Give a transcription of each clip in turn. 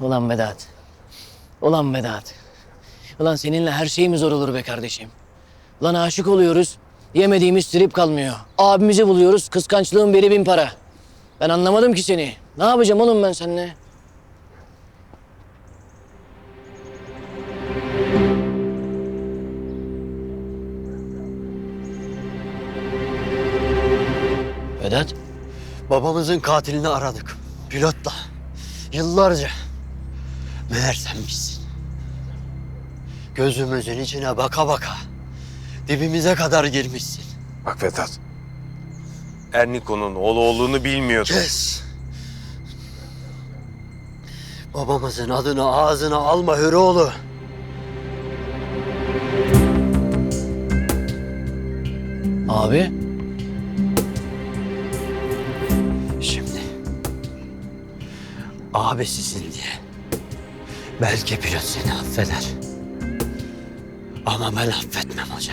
Ulan Vedat. Ulan Vedat. Ulan seninle her şeyimiz zor olur be kardeşim. Ulan aşık oluyoruz. Yemediğimiz trip kalmıyor. Abimizi buluyoruz. Kıskançlığın biri bin para. Ben anlamadım ki seni. Ne yapacağım oğlum ben seninle? Vedat. Babamızın katilini aradık. Pilotla. Yıllarca. Meğer senmişsin. Gözümüzün içine baka baka. Dibimize kadar girmişsin. Bak Vedat. Erniko'nun oğlu olduğunu bilmiyordum. Kes. Babamızın adını ağzına alma Hüroğlu. Abi. Şimdi. Abisisin diye. Belki pilot seni affeder. Ama ben affetmem hoca.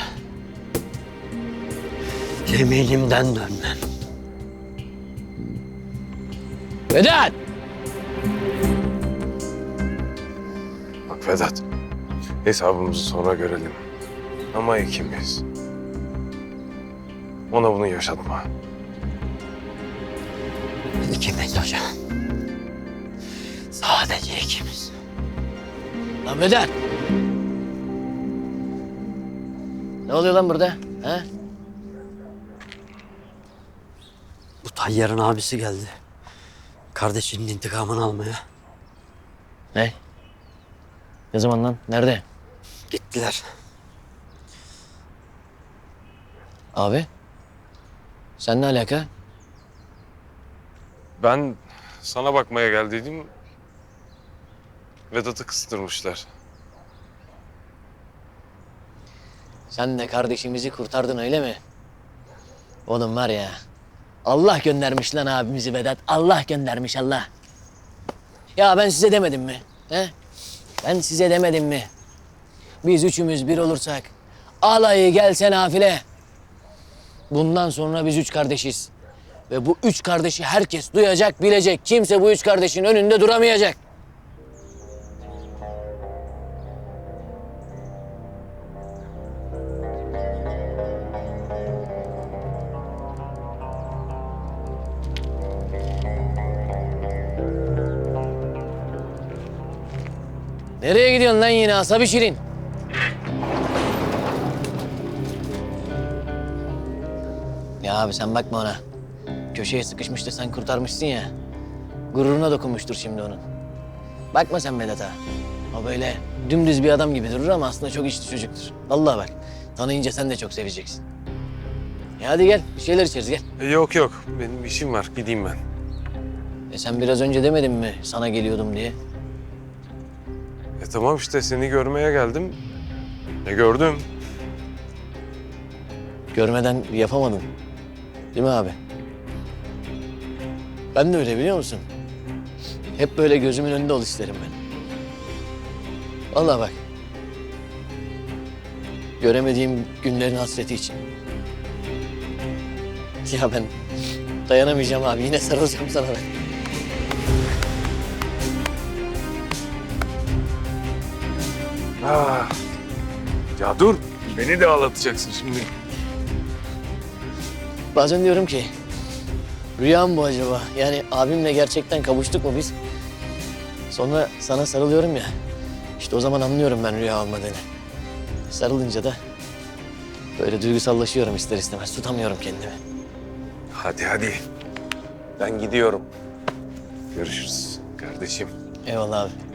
Yeminimden dönmem. Vedat. Bak Vedat. Hesabımızı sonra görelim. Ama ikimiz. Ona bunu yaşatma. İkimiz hoca. Sadece ikimiz. Lan Vedat. Ne oluyor lan burada? Ha? Bu Tayyar'ın abisi geldi. Kardeşinin intikamını almaya. Ne? Ne zaman lan? Nerede? Gittiler. Abi. Sen ne alaka? Ben sana bakmaya geldiydim. Vedat'ı kıstırmışlar. Sen de kardeşimizi kurtardın öyle mi? Oğlum var ya. Allah göndermiş lan abimizi Vedat. Allah göndermiş Allah. Ya ben size demedim mi? He? Ben size demedim mi? Biz üçümüz bir olursak alayı gelse nafile. Bundan sonra biz üç kardeşiz. Ve bu üç kardeşi herkes duyacak, bilecek. Kimse bu üç kardeşin önünde duramayacak. Nereye gidiyorsun lan yine asabi şirin? Ya abi sen bakma ona. Köşeye sıkışmıştı sen kurtarmışsın ya. Gururuna dokunmuştur şimdi onun. Bakma sen Vedat'a. O böyle dümdüz bir adam gibi durur ama aslında çok içli çocuktur. Vallahi bak. Tanıyınca sen de çok seveceksin. Ya hadi gel bir şeyler içeriz gel. E, yok yok. Benim işim var. Gideyim ben. E sen biraz önce demedin mi sana geliyordum diye? E tamam işte seni görmeye geldim. E gördüm. Görmeden yapamadın. Değil mi abi? Ben de öyle biliyor musun? Hep böyle gözümün önünde ol isterim ben. Vallahi bak. Göremediğim günlerin hasreti için. Ya ben dayanamayacağım abi. Yine sarılacağım sana ben. Ah. Ya dur. Beni de ağlatacaksın şimdi. Bazen diyorum ki rüya mı bu acaba? Yani abimle gerçekten kavuştuk mu biz? Sonra sana sarılıyorum ya. İşte o zaman anlıyorum ben rüya olmadığını. Sarılınca da böyle duygusallaşıyorum ister istemez. Tutamıyorum kendimi. Hadi hadi. Ben gidiyorum. Görüşürüz kardeşim. Eyvallah abi.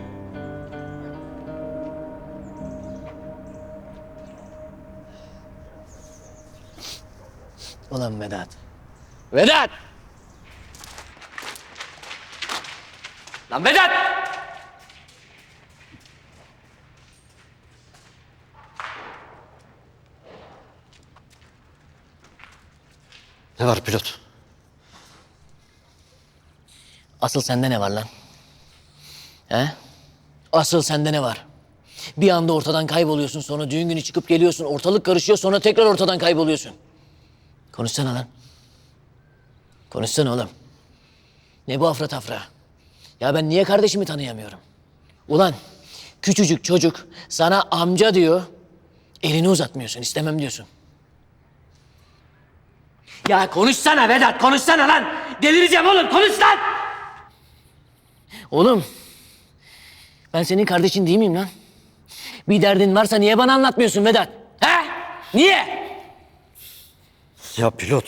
Ulan Vedat. Vedat! Lan Vedat! Ne var pilot? Asıl sende ne var lan? He? Asıl sende ne var? Bir anda ortadan kayboluyorsun sonra düğün günü çıkıp geliyorsun. Ortalık karışıyor sonra tekrar ortadan kayboluyorsun. Konuşsana lan. Konuşsana oğlum. Ne bu afra tafra? Ya ben niye kardeşimi tanıyamıyorum? Ulan küçücük çocuk sana amca diyor. Elini uzatmıyorsun, istemem diyorsun. Ya konuşsana Vedat, konuşsana lan. Delireceğim oğlum, konuş lan. Oğlum, ben senin kardeşin değil miyim lan? Bir derdin varsa niye bana anlatmıyorsun Vedat? He? Niye? Ya pilot.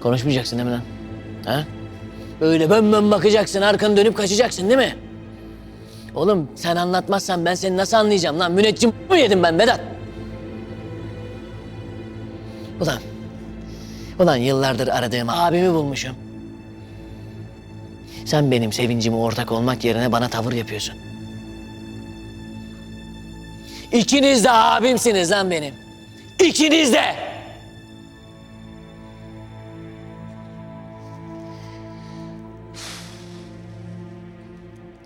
Konuşmayacaksın değil mi lan? Ha? Böyle bön bön bakacaksın, arkanı dönüp kaçacaksın değil mi? Oğlum sen anlatmazsan ben seni nasıl anlayacağım lan? Müneccim mi yedim ben Vedat? Ulan, ulan yıllardır aradığım abimi bulmuşum. Sen benim sevincime ortak olmak yerine bana tavır yapıyorsun. İkiniz de abimsiniz lan benim. İkiniz de.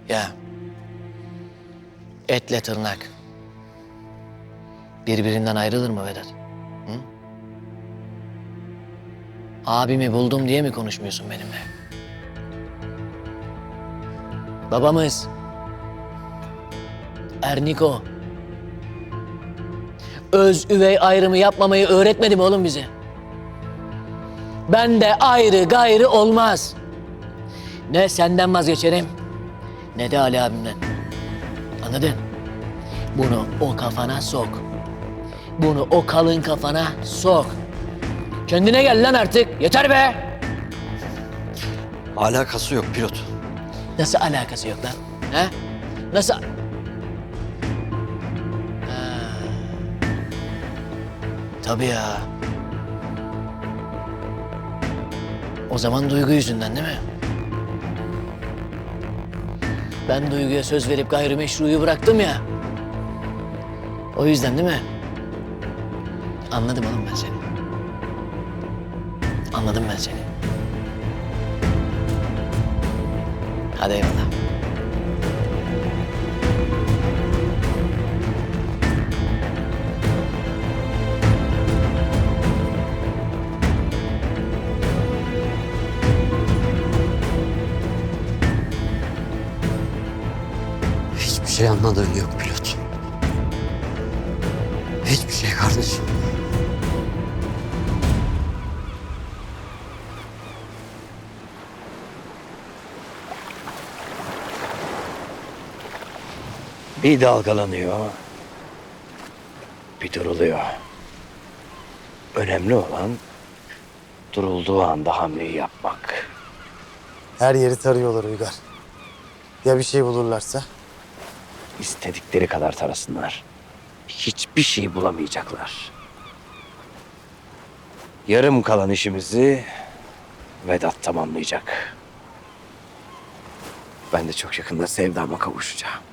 Ya. Etle tırnak. Birbirinden ayrılır mı Vedat? Hı? Abimi buldum diye mi konuşmuyorsun benimle? Babamız. Erniko. Öz üvey ayrımı yapmamayı öğretmedi mi oğlum bize? Ben de ayrı gayrı olmaz. Ne senden vazgeçerim ne de Ali abimden. Anladın? Bunu o kafana sok. Bunu o kalın kafana sok. Kendine gel lan artık. Yeter be. Alakası yok pilot. Nasıl alakası yok lan? He? Nasıl? Ha. Tabii ya. O zaman duygu yüzünden değil mi? Ben duyguya söz verip gayrimeşruyu bıraktım ya. O yüzden değil mi? Anladım oğlum ben seni. Anladım ben seni. Hadi eyvallah. Şey anladığın yok pilot. Hiçbir şey kardeşim. Bir dalgalanıyor, bir duruluyor. Önemli olan durulduğu anda hamleyi yapmak. Her yeri tarıyorlar Uygar. Ya bir şey bulurlarsa? İstedikleri kadar tarasınlar. Hiçbir şey bulamayacaklar. Yarım kalan işimizi Vedat tamamlayacak. Ben de çok yakında sevdama kavuşacağım.